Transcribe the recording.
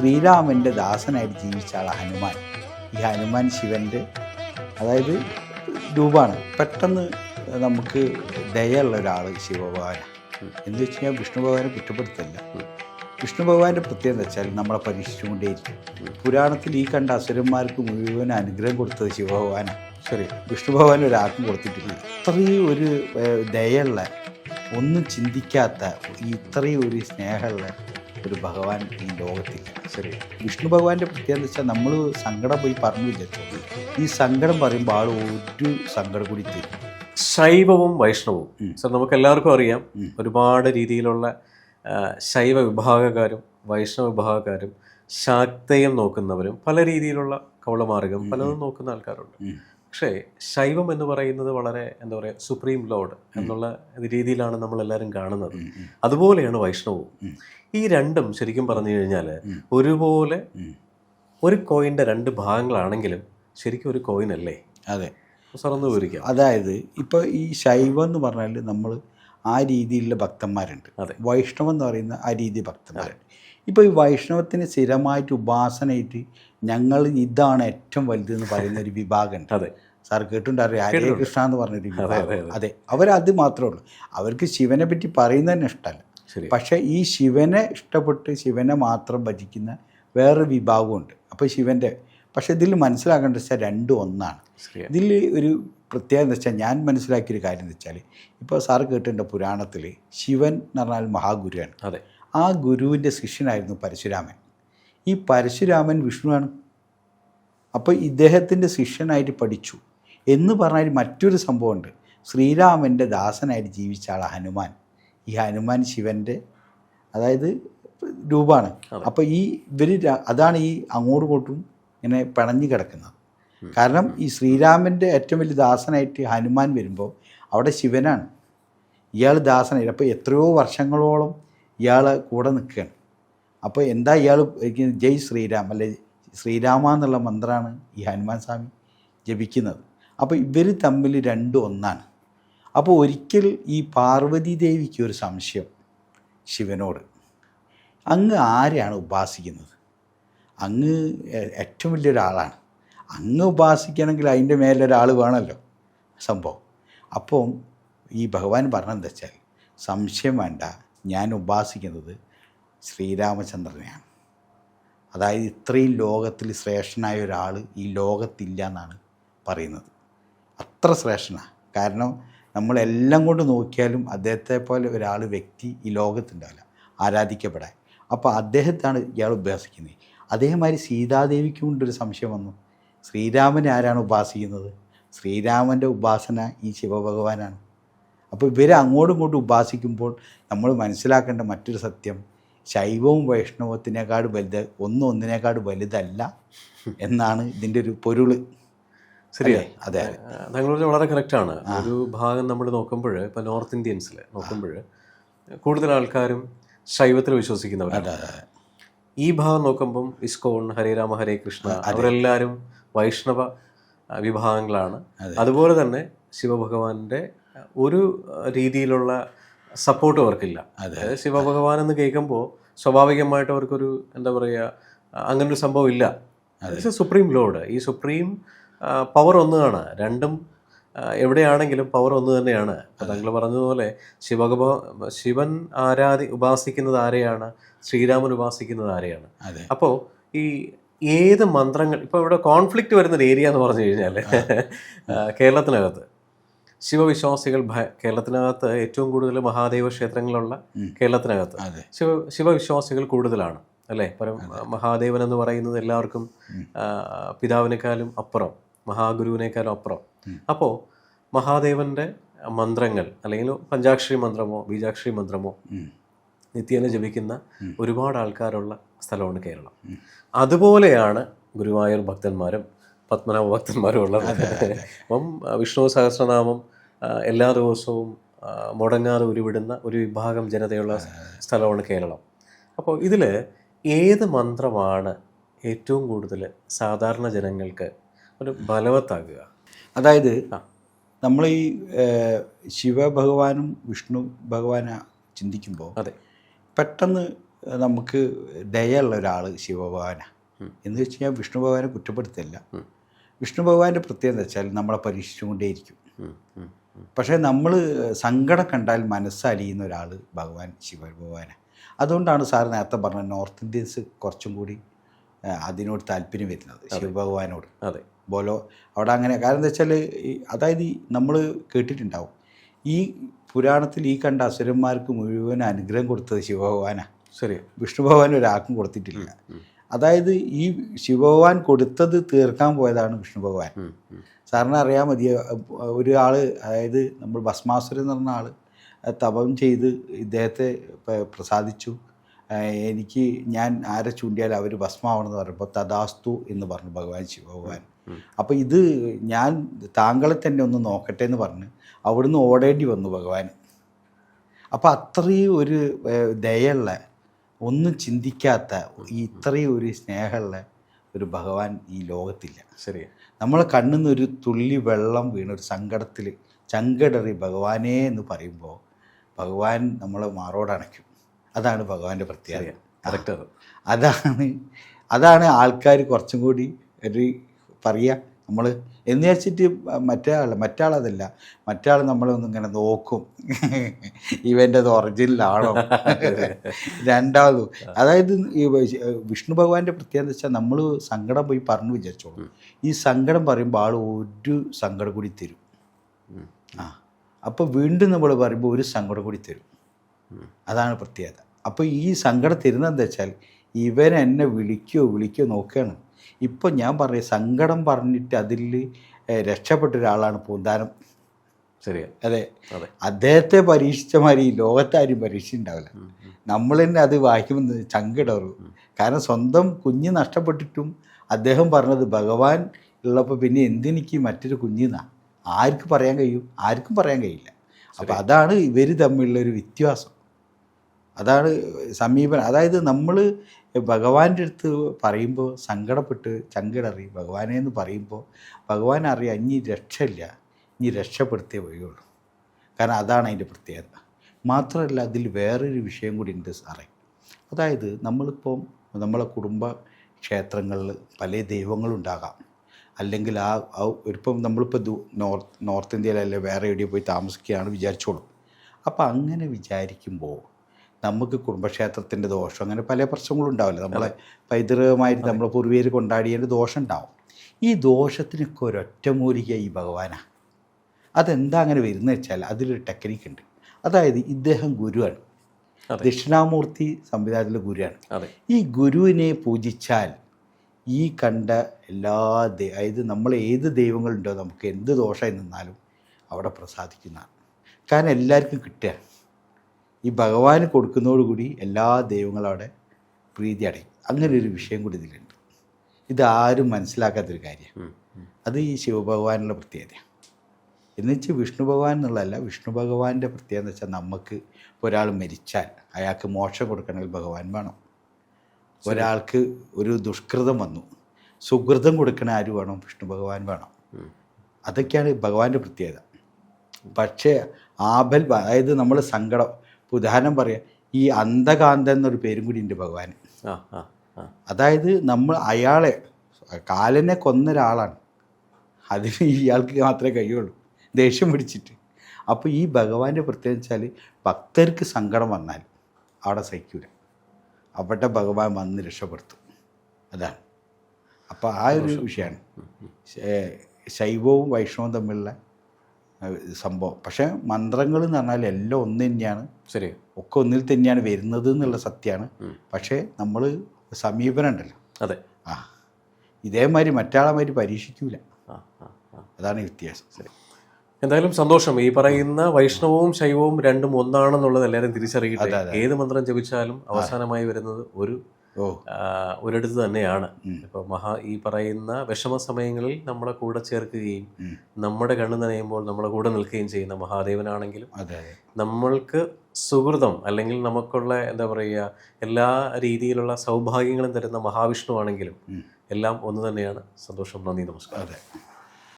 ശ്രീരാമന്റെ ദാസനായിട്ട് ജീവിച്ച ആൾ ഹനുമാൻ. ഈ ഹനുമാൻ ശിവന്റെ അതായത് രൂപമാണ് പെട്ടെന്ന് നമുക്ക് ദയുള്ള ഒരാൾ ശിവഭഗവാനാണ് എന്ന് വെച്ച് കഴിഞ്ഞാൽ വിഷ്ണു ഭഗവാനെ കുറ്റപ്പെടുത്തില്ല. വിഷ്ണു ഭഗവാന്റെ പ്രത്യേകത എന്ന് വെച്ചാൽ നമ്മളെ പരീക്ഷിച്ചുകൊണ്ടേയിരിക്കും. പുരാണത്തിൽ ഈ കണ്ട അസുരന്മാർക്ക് മുഴുവൻ അനുഗ്രഹം കൊടുത്തത് ശിവഭഗവാനാണ് സോറി വിഷ്ണു ഭഗവാൻ ഒരാൾക്കും കൊടുത്തിട്ടില്ല. ഇത്രയും ഒരു ദയുള്ള ഒന്നും ചിന്തിക്കാത്ത ഇത്രയും ഒരു സ്നേഹമുള്ള ഒരു ഭഗവാൻ ഈ ലോകത്തിൽ. ശരി. വിഷ്ണു ഭഗവാന്റെ പ്രത്യേകത എന്ന് വെച്ചാൽ നമ്മൾ സങ്കടം പോയി പറഞ്ഞു വിചാരിച്ചു. ഈ സങ്കടം പറയുമ്പോൾ ആൾ ഒരു സങ്കടം കൂടി തരും ശൈവവും വൈഷ്ണവും. സർ നമുക്ക് എല്ലാവർക്കും അറിയാം ഒരുപാട് രീതിയിലുള്ള ശൈവ വിഭാഗക്കാരും വൈഷ്ണവ വിഭാഗക്കാരും ശാക്തയം നോക്കുന്നവരും പല രീതിയിലുള്ള കവളമാർഗം പലതും നോക്കുന്ന ആൾക്കാരുണ്ട്. പക്ഷേ ശൈവം എന്ന് പറയുന്നത് വളരെ എന്താ പറയുക സുപ്രീം ലോഡ് എന്നുള്ള രീതിയിലാണ് നമ്മൾ എല്ലാവരും കാണുന്നത് അതുപോലെയാണ് വൈഷ്ണവവും ഈ രണ്ടും ശരിക്കും പറഞ്ഞു കഴിഞ്ഞാൽ. ഒരുപോലെ ഒരു കോയിന്റെ രണ്ട് ഭാഗങ്ങളാണെങ്കിലും ശരിക്കും ഒരു കോയിൻ അല്ലേ അതെ ഒന്ന് വിവരിക്കാം. അതായത് ഇപ്പോൾ ഈ ശൈവം എന്ന് പറഞ്ഞാൽ നമ്മൾ ആ രീതിയിലുള്ള ഭക്തന്മാരുണ്ട്. അതെ. വൈഷ്ണവം എന്ന് പറയുന്ന ആ രീതി ഭക്തന്മാരുണ്ട്. ഇപ്പോൾ ഈ വൈഷ്ണവത്തിന് സ്ഥിരമായിട്ട് ഉപാസനയിട്ട് ഞങ്ങൾ ഇതാണ് ഏറ്റവും വലുതെന്ന് പറയുന്ന ഒരു വിഭാഗമുണ്ട് അതെ. സാർ കേട്ടിട്ടുണ്ടറിയാം ഹരേ കൃഷ്ണ എന്ന് പറഞ്ഞൊരു അതെ, വിഭാഗം. അതെ, അവരത് മാത്രമേ ഉള്ളൂ. അവർക്ക് ശിവനെ പറ്റി പറയുന്നതന്നെ ഇഷ്ടമല്ല. പക്ഷേ ഈ ശിവനെ ഇഷ്ടപ്പെട്ട് ശിവനെ മാത്രം ഭജിക്കുന്ന വേറൊരു വിഭാഗമുണ്ട് അപ്പോൾ ശിവന്റെ പക്ഷേ ഇതിൽ മനസ്സിലാക്കേണ്ടത് വെച്ചാൽ രണ്ടും ഒന്നാണ്. ഇതിൽ ഒരു പ്രത്യേകത എന്ന് വെച്ചാൽ ഞാൻ മനസ്സിലാക്കിയൊരു കാര്യം എന്ന് വെച്ചാൽ ഇപ്പോൾ സാർ കേട്ടിട്ടുണ്ട് പുരാണത്തിൽ ശിവൻ എന്ന് പറഞ്ഞാൽ മഹാഗുരുവാണ്. അതെ. ആ ഗുരുവിന്റെ ശിഷ്യനായിരുന്നു പരശുരാമൻ. ഈ പരശുരാമൻ വിഷ്ണുവാണ്. അപ്പോൾ ഇദ്ദേഹത്തിന്റെ ശിഷ്യനായിട്ട് പഠിച്ചു. എന്ന് പറഞ്ഞാൽ മറ്റൊരു സംഭവമുണ്ട്. ശ്രീരാമന്റെ ദാസനായിട്ട് ജീവിച്ച ആൾ ഹനുമാൻ. ഈ ഹനുമാൻ ശിവന്റെ അതായത് രൂപമാണ് അപ്പോൾ ഈ ഇവർ അതാണ് ഈ അങ്ങോട്ടും ഇങ്ങോട്ടും ഇങ്ങനെ പിണഞ്ഞു കിടക്കുന്നത്. കാരണം ഈ ശ്രീരാമന്റെ ഏറ്റവും വലിയ ദാസനായിട്ട് ഹനുമാൻ വരുമ്പോൾ അവിടെ ശിവനാണ്. ഇയാൾ ദാസനായിട്ട് അപ്പോൾ എത്രയോ വർഷങ്ങളോളം ഇയാൾ കൂടെ നിൽക്കുകയാണ്. അപ്പോൾ എന്താ ഇയാൾ ജയ് ശ്രീരാം അല്ലെ ശ്രീരാമ എന്നുള്ള മന്ത്രമാണ് ഈ ഹനുമാൻ സ്വാമി ജപിക്കുന്നത്. അപ്പോൾ ഇവർ തമ്മിൽ രണ്ടും ഒന്നാണ്. അപ്പോൾ ഒരിക്കൽ ഈ പാർവതി ദേവിക്ക് ഒരു സംശയം ശിവനോട്. അങ്ങ് ആരെയാണ് ഉപാസിക്കുന്നത്? അങ്ങ് ഏറ്റവും വലിയൊരാളാണ്. അങ്ങ് ഉപാസിക്കണമെങ്കിൽ അതിന്റെ മേലൊരാൾ വേണമല്ലോ സംഭവം. അപ്പം ഈ ഭഗവാൻ പറഞ്ഞെന്താ വെച്ചാൽ സംശയം വേണ്ട. ഞാൻ ഉപാസിക്കുന്നത് ശ്രീരാമചന്ദ്രനെയാണ്. അതായത് ഇത്രയും ലോകത്തിൽ ശ്രേഷ്ഠനായ ഒരാൾ ഈ ലോകത്തില്ല എന്നാണ് പറയുന്നത്. അത്ര ശ്രേഷ്ഠനാണ് കാരണം നമ്മളെല്ലാം കൊണ്ട് നോക്കിയാലും അദ്ദേഹത്തെ പോലെ ഒരാൾ വ്യക്തി ഈ ലോകത്തുണ്ടാവില്ല ആരാധിക്കപ്പെടാൻ. അപ്പോൾ അദ്ദേഹത്താണ് ഇയാൾ ഉപാസിക്കുന്നത്. അതേമാതിരി സീതാദേവിക്കും കൊണ്ടൊരു സംശയം വന്നു. ശ്രീരാമനെ ആരാണ് ഉപാസിക്കുന്നത്? ശ്രീരാമന്റെ ഉപാസന ഈ ശിവഭഗവാനാണ്. അപ്പോൾ ഇവരെ അങ്ങോട്ടും ഇങ്ങോട്ടും ഉപാസിക്കുമ്പോൾ നമ്മൾ മനസ്സിലാക്കേണ്ട മറ്റൊരു സത്യം ശൈവവും വൈഷ്ണവത്തിനേക്കാട് വലുത് ഒന്നും ഒന്നിനേക്കാട് വലുതല്ല എന്നാണ് ഇതിന്റെ ഒരു പൊരുൾ. ശരിയാ. അതെ താങ്കൾ പറഞ്ഞത് വളരെ കറക്റ്റാണ് ഒരു ഭാഗം നമ്മൾ നോക്കുമ്പോൾ ഇപ്പോൾ നോർത്ത് ഇന്ത്യൻസിൽ നോക്കുമ്പോൾ കൂടുതൽ ആൾക്കാരും ശൈവത്തിൽ വിശ്വസിക്കുന്നവരാണ്. ഈ ഭാഗം നോക്കുമ്പം ഇസ്കോൺ ഹരേ രാമ ഹരേ കൃഷ്ണ അവരെല്ലാവരും വൈഷ്ണവ വിഭാഗങ്ങളാണ്. അതുപോലെ തന്നെ ശിവഭഗവാന്റെ ഒരു രീതിയിലുള്ള സപ്പോർട്ട് അവർക്കില്ല. അതെ. അതായത് ശിവഭഗവാൻ എന്ന് കേൾക്കുമ്പോൾ സ്വാഭാവികമായിട്ട് അവർക്കൊരു എന്താ പറയുക അങ്ങനൊരു സംഭവം ഇല്ല. സുപ്രീം ലോഡ് ഈ സുപ്രീം പവർ ഒന്നാണ്. രണ്ടും എവിടെയാണെങ്കിലും പവർ ഒന്ന് തന്നെയാണ്. അതങ്ങൾ താങ്കൾ പറഞ്ഞതുപോലെ ശിവഭഗ ശിവൻ ആരാധി ഉപാസിക്കുന്നത് ആരെയാണ്? ശ്രീരാമൻ ഉപാസിക്കുന്നത് ആരെയാണ്? അതെ. അപ്പോൾ ഈ ഏത് മന്ത്രങ്ങൾ ഇപ്പോൾ ഇവിടെ കോൺഫ്ലിക്റ്റ് വരുന്ന ഏരിയ എന്ന് പറഞ്ഞു കഴിഞ്ഞാൽ കേരളത്തിനകത്ത്. ശിവവിശ്വാസികൾ കേരളത്തിനകത്ത് ഏറ്റവും കൂടുതൽ മഹാദേവ ക്ഷേത്രങ്ങളുള്ള കേരളത്തിനകത്ത്. ശിവ ശിവവിശ്വാസികൾ കൂടുതലാണ് അല്ലേ? പരം മഹാദേവൻ എന്ന് പറയുന്നത് എല്ലാവർക്കും പിതാവിനേക്കാളും അപ്പുറം മഹാഗുരുവിനേക്കാളും അപ്പുറം. അപ്പോൾ മഹാദേവന്റെ മന്ത്രങ്ങൾ അല്ലെങ്കിൽ പഞ്ചാക്ഷരി മന്ത്രമോ ബീജാക്ഷരി മന്ത്രമോ. നിത്യേന ജപിക്കുന്ന ഒരുപാട് ആൾക്കാരുള്ള സ്ഥലമാണ് കേരളം. അതുപോലെയാണ് ഗുരുവായൂർ ഭക്തന്മാരും പത്മനാഭ ഭക്തന്മാരും ഉള്ളത്. അപ്പം വിഷ്ണു സഹസ്രനാമം എല്ലാ ദിവസവും മുടങ്ങാതെ ഉരുവിടുന്ന ഒരു വിഭാഗം ജനതയുള്ള സ്ഥലമാണ് കേരളം. അപ്പോൾ ഇതിൽ ഏത് മന്ത്രമാണ് ഏറ്റവും കൂടുതൽ സാധാരണ ജനങ്ങൾക്ക് ഒരു ബലവത്താകുക? അതായത്. നമ്മൾ ഈ ശിവഭഗവാനും വിഷ്ണു ഭഗവാന ചിന്തിക്കുമ്പോൾ അതെ. പെട്ടെന്ന് നമുക്ക് ദയുള്ള ഒരാൾ ശിവഭഗവാന. എന്ന് വെച്ച് കഴിഞ്ഞാൽ വിഷ്ണു ഭഗവാനെ കുറ്റപ്പെടുത്തില്ല വിഷ്ണു ഭഗവാന്റെ പ്രത്യേകത വെച്ചാൽ നമ്മളെ പരീക്ഷിച്ചുകൊണ്ടേയിരിക്കും. പക്ഷേ നമ്മൾ സങ്കടം കണ്ടാൽ മനസ്സലിയുന്ന ഒരാൾ ഭഗവാൻ ശിവഭഗവാനാണ് അതുകൊണ്ടാണ് സാർ നേരത്തെ പറഞ്ഞത് നോർത്ത് ഇന്ത്യൻസ് കുറച്ചും കൂടി അതിനോട് താല്പര്യം വരുന്നത് ശിവഭഗവാനോട്. അതെ. ബോലോ അവിടെ അങ്ങനെ കാരണം എന്താ വെച്ചാൽ അതായത് നമ്മൾ കേട്ടിട്ടുണ്ടാവും. ഈ പുരാണത്തിൽ ഈ കണ്ട അസുരന്മാർക്ക് മുഴുവൻ അനുഗ്രഹം കൊടുത്തത് ശിവഭഗവാനാണ് ശരി വിഷ്ണു ഭഗവാൻ ഒരാൾക്കും കൊടുത്തിട്ടില്ല. അതായത് ഈ ശിവഭഗവാൻ കൊടുത്തത് തീർക്കാൻ പോയതാണ് വിഷ്ണു ഭഗവാൻ. സാറിന് അറിയാൻ മതി ഒരാൾ അതായത് നമ്മൾ ഭസ്മാസുരൻ എന്ന് പറഞ്ഞ ആൾ തപം ചെയ്ത് ഇദ്ദേഹത്തെ പ്രസാദിച്ചു എനിക്ക് ഞാൻ ആരെ ചൂണ്ടിയാൽ അവർ ഭസ്മാവണമെന്ന് പറഞ്ഞപ്പോൾ തദാസ്തു എന്ന് പറഞ്ഞു ഭഗവാൻ ശിവഭഗവാൻ. അപ്പോൾ ഇത് ഞാൻ താങ്കളെ തന്നെ ഒന്ന് നോക്കട്ടെ എന്ന് പറഞ്ഞ് അവിടുന്ന് ഓടേണ്ടി വന്നു ഭഗവാൻ അപ്പോൾ അത്രയും ഒരു ദയുള്ള ഒന്നും ചിന്തിക്കാത്ത ഈ ഇത്രയും ഒരു സ്നേഹമുള്ള ഒരു ഭഗവാൻ ഈ ലോകത്തില്ല. ശരി നമ്മൾ കണ്ണിൽ ഒരു തുള്ളി വെള്ളം വീണ ഒരു സങ്കടത്തിൽ ചങ്കടറി ഭഗവാനെ എന്ന് പറയുമ്പോൾ ഭഗവാൻ നമ്മളെ മാറോടണയ്ക്കും അതാണ് ഭഗവാന്റെ പ്രത്യേകത. കറക്റ്റ് അതാണ് അതാണ് ആൾക്കാർ കുറച്ചും കൂടി ഒരു പറയുക നമ്മൾ എന്ന് വെച്ചിട്ട് മറ്റേ ആൾ മറ്റേ ആളതല്ല മറ്റേ ആൾ നമ്മളൊന്നും ഇങ്ങനെ നോക്കും. ഇവന്റെത് ഒറിജിനലാണോ രണ്ടാമതും. അതായത് ഈ വിഷ്ണു ഭഗവാന്റെ പ്രത്യേകത വെച്ചാൽ നമ്മൾ സങ്കടം പോയി പറഞ്ഞു വിചാരിച്ചോളൂ. ഈ സങ്കടം പറയുമ്പോൾ ആൾ ഒരു സങ്കടം കൂടി തരും. ആ. അപ്പോൾ വീണ്ടും നമ്മൾ പറയുമ്പോൾ ഒരു സങ്കടം കൂടി തരും. അതാണ് പ്രത്യേകത. അപ്പോൾ ഈ സങ്കടം തരുന്നത് എന്താ വെച്ചാൽ ഇവൻ എന്നെ വിളിക്കോ വിളിക്കോ നോക്കുകയാണ് ഇപ്പോൾ ഞാൻ പറയും സങ്കടം പറഞ്ഞിട്ട് അതിൽ രക്ഷപ്പെട്ട ഒരാളാണ് പൂന്താനം. ശരി അതെ. അതെ. അദ്ദേഹത്തെ പരീക്ഷിച്ച മാതിരി ഈ ലോകത്താരും ഉം. നമ്മൾ തന്നെ അത് വായിക്കുമ്പോൾ ചങ്കിടറു കാരണം സ്വന്തം കുഞ്ഞ് നഷ്ടപ്പെട്ടിട്ടും അദ്ദേഹം പറഞ്ഞത് ഭഗവാൻ ഉള്ളപ്പോൾ പിന്നെ എന്തിനിക്ക് മറ്റൊരു കുഞ്ഞിന്നാ? ആർക്ക് പറയാൻ കഴിയും. ആർക്കും പറയാൻ കഴിയില്ല. അപ്പോൾ അതാണ് ഇവർ തമ്മിലുള്ള ഒരു വ്യത്യാസം. അതാണ് സമീപനം. അതായത് നമ്മൾ ഭഗവാന്റെ അടുത്ത് പറയുമ്പോൾ സങ്കടപ്പെട്ട് ചങ്കടറി ഭഗവാനെ എന്ന് പറയുമ്പോൾ ഭഗവാൻ അറിയാം ഇനി രക്ഷയില്ല. ഇനി രക്ഷപ്പെടുത്തേ വഴിയുള്ളൂ. കാരണം അതാണ് അതിന്റെ പ്രത്യേകത. മാത്രമല്ല അതിൽ വേറൊരു വിഷയം കൂടി ഉണ്ട് സാറേ. അതായത് നമ്മളിപ്പം നമ്മളെ കുടുംബ ക്ഷേത്രങ്ങളിൽ പല ദൈവങ്ങളുണ്ടാകാം അല്ലെങ്കിൽ ആ ഇപ്പം നമ്മളിപ്പോൾ നോർത്ത് നോർത്ത് ഇന്ത്യയിലല്ലേ വേറെ എവിടെയോ പോയി താമസിക്കുകയാണ് വിചാരിച്ചോളൂ. അപ്പോൾ അങ്ങനെ വിചാരിക്കുമ്പോൾ നമുക്ക് കുടുംബക്ഷേത്രത്തിന്റെ ദോഷം അങ്ങനെ പല പ്രശ്നങ്ങളും ഉണ്ടാവില്ല. നമ്മളെ പൈതൃകമായിട്ട് നമ്മളെ പൂർവീകർ കൊണ്ടാടിയതിന്റെ ദോഷം ഉണ്ടാവും ഈ ദോഷത്തിനൊക്കെ ഒരൊറ്റമൂലിക ഈ ഭഗവാനാണ് അതെന്താ അങ്ങനെ വരുന്നത് വെച്ചാൽ അതിലൊരു ടെക്നിക്ക് ഉണ്ട്. അതായത് ഇദ്ദേഹം ഗുരുവാണ്. ദക്ഷിണാമൂർത്തി സംവിധാനത്തിലെ ഗുരുവാണ്. ഈ ഗുരുവിനെ പൂജിച്ചാൽ ഈ കണ്ട എല്ലാ അതായത് നമ്മൾ ഏത് ദൈവങ്ങളുണ്ടോ നമുക്ക് എന്ത് ദോഷമായി നിന്നാലും അവിടെ പ്രസാദിക്കുന്നതാണ്. കാരണം എല്ലാവർക്കും കിട്ടുക. ഈ ഭഗവാന് കൊടുക്കുന്നതോടുകൂടി എല്ലാ ദൈവങ്ങളും അവിടെ പ്രീതി അടയും. അങ്ങനെ ഒരു വിഷയം കൂടി ഇതിലുണ്ട്. ഇതാരും മനസ്സിലാക്കാത്തൊരു കാര്യമാണ്. അത് ഈ ശിവഭഗവാനുള്ള പ്രത്യേകതയാണ്. എന്നുവെച്ചാൽ വിഷ്ണു ഭഗവാൻ എന്നുള്ളതല്ല വിഷ്ണു ഭഗവാന്റെ പ്രത്യേകത എന്ന് വെച്ചാൽ നമുക്ക് ഒരാൾ മരിച്ചാൽ അയാൾക്ക് മോക്ഷം കൊടുക്കണമെങ്കിൽ ഭഗവാൻ വേണം. ഒരാൾക്ക് ഒരു ദുഷ്കൃതം വന്നു. സുഹൃതം കൊടുക്കണ ആര് വേണം? വിഷ്ണു ഭഗവാൻ വേണം. അതൊക്കെയാണ് ഭഗവാന്റെ പ്രത്യേകത. പക്ഷേ ആബൽ അതായത് നമ്മൾ സങ്കടം ഇപ്പൊ ഉദാഹരണം പറയാം. ഈ അന്ധകാന്തൻ എന്നൊരു പേരും കൂടി ഉണ്ട് ഭഗവാൻ അതായത് നമ്മൾ അയാളെ കാലനെ കൊന്ന ഒരാളാണ്. അതിന് ഇയാൾക്ക് മാത്രമേ കഴിയുള്ളൂ. ദേഷ്യം പിടിച്ചിട്ട്. അപ്പോൾ ഈ ഭഗവാന്റെ പ്രത്യേകത വെച്ചാൽ ഭക്തർക്ക് സങ്കടം വന്നാൽ അവിടെ സഹിക്കൂല. അവിടെ ഭഗവാൻ വന്ന് രക്ഷപ്പെടുത്തും. അതാണ്. അപ്പോൾ ആ ഒരു വിഷയമാണ്. ശൈവവും വൈഷ്ണവും തമ്മിലുള്ള സംഭവം. പക്ഷേ മന്ത്രങ്ങൾ എന്ന് പറഞ്ഞാൽ എല്ലാം ഒന്ന് തന്നെയാണ്. ശരി. ഒക്കെ ഒന്നിൽ തന്നെയാണ് വരുന്നത് എന്നുള്ള സത്യമാണ്. പക്ഷെ നമ്മൾ സമീപനം ഉണ്ടല്ലോ അതെ. ആ. ഇതേമാതിരി മറ്റാളമാതിരി പരീക്ഷിക്കൂല. ആ ആ ആ. അതാണ് വ്യത്യാസം. ശരി. എന്തായാലും സന്തോഷം. ഈ പറയുന്ന വൈഷ്ണവവും ശൈവവും രണ്ടും ഒന്നാണെന്നുള്ളത് എല്ലാവരും തിരിച്ചറിയട്ടെ. ഏത് മന്ത്രം ജപിച്ചാലും അവസാനമായി വരുന്നത് ഒരു ഒരിടത്ത് തന്നെയാണ്. ഇപ്പോൾ മഹാ ഈ പറയുന്ന വിഷമ സമയങ്ങളിൽ നമ്മളെ കൂടെ ചേർക്കുകയും നമ്മുടെ കണ്ണ് നനയുമ്പോൾ നമ്മളെ കൂടെ നിൽക്കുകയും ചെയ്യുന്ന മഹാദേവനാണെങ്കിലും നമ്മൾക്ക് സുഹൃതം അല്ലെങ്കിൽ നമുക്കുള്ള എന്താ പറയുക എല്ലാ രീതിയിലുള്ള സൗഭാഗ്യങ്ങളും തരുന്ന മഹാവിഷ്ണു ആണെങ്കിലും എല്ലാം ഒന്ന് തന്നെയാണ്. സന്തോഷം. നന്ദി. നമസ്കാരം.